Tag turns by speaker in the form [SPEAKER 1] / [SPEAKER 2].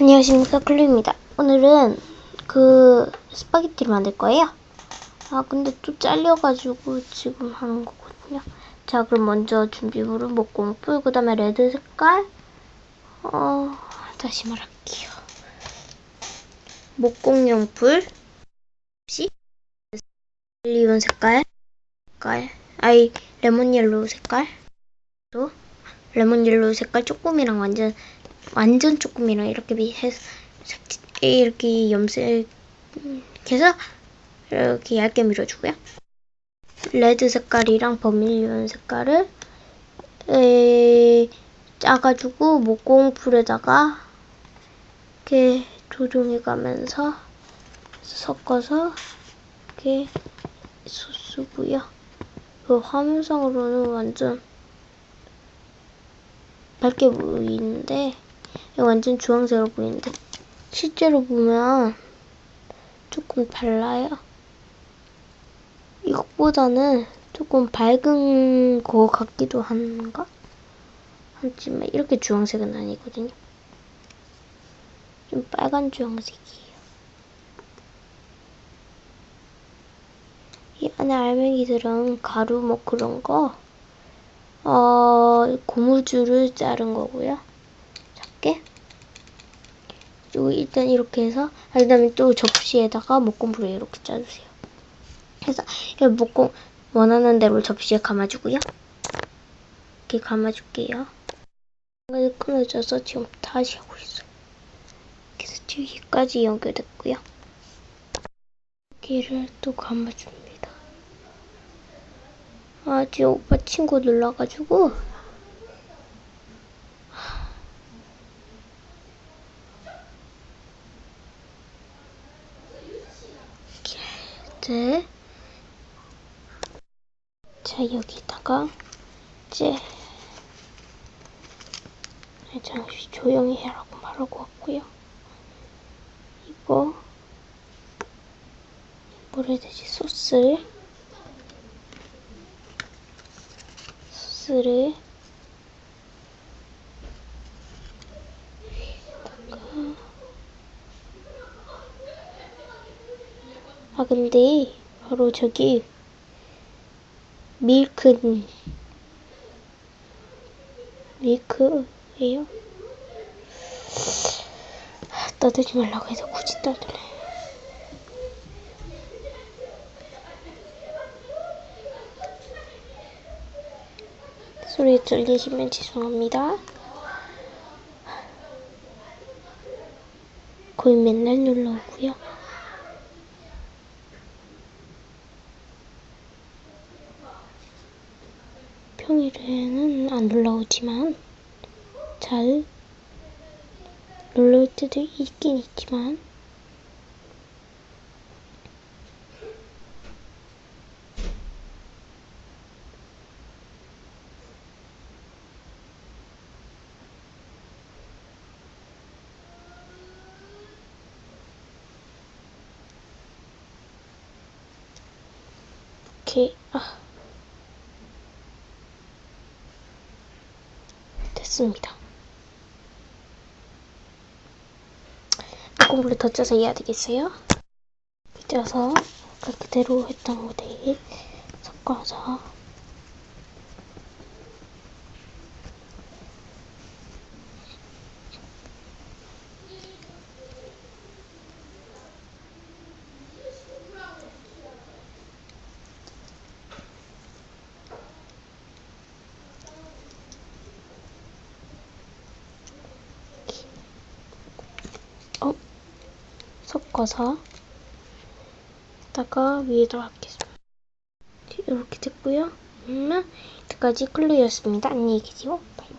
[SPEAKER 1] 안녕하십니까 클루입니다. 오늘은 그 스파게티를 만들 거예요. 아 근데 또 잘려가지고 지금 하는 거거든요. 자 그럼 먼저 준비물은 목공풀 그 다음에 레드 색깔 어 다시 말할게요. 목공용 풀 혹시 리온 색깔 색깔 아이 레몬 옐로우 색깔 또 레몬 옐로우 색깔 조금이랑 완전 완전 조금이랑 이렇게 해서 이렇게 염색 해서 이렇게 얇게 밀어주고요. 레드 색깔이랑 버밀리온 색깔을 에, 짜가지고 목공풀에다가 이렇게 조종해가면서 섞어서 이렇게 소스고요. 그 화면상으로는 완전 밝게 보이는데 완전 주황색으로 보이는데 실제로 보면 조금 달라요. 이것보다는 조금 밝은 거 같기도 한가? 하지만 이렇게 주황색은 아니거든요. 좀 빨간 주황색이에요. 이 안에 알맹이들은 가루 뭐 그런 거, 어, 고무줄을 자른 거고요. 작게. 그리고 일단 이렇게 해서, 아, 그 다음에 또 접시에다가 목공풀을 이렇게 짜주세요. 해서, 이 목공, 원하는 대로 접시에 감아주고요. 이렇게 감아줄게요. 이게 끊어져서 지금 다시 하고 있어요. 그래서 여기까지 연결됐고요. 여기를 또 감아줍니다. 아, 지금 오빠 친구 눌러가지고 이제 자 여기다가 이제 잠시 조용히 해라고 말하고 왔고요. 이거 뭐라 해야 되지 소스를 소스를 아 근데 바로 저기 밀크 밀크예요? 떠들지 말라고 해서 굳이 떠드네. 소리 들리시면 죄송합니다. 거의 맨날 놀러 오고요. 평일에는 안 놀러 오지만 잘 놀러 올 때도 있긴 있지만 이렇게 아 됐습니다. 공부를 더 짜서 해야 되겠어요? 짜서 그 그대로 했던 모델 섞어서 섞어서 다가 위에다 하겠습니다. 이렇게 됐고요. 그러면 여기까지 클루였습니다. 안녕히 계세요. 바이바이.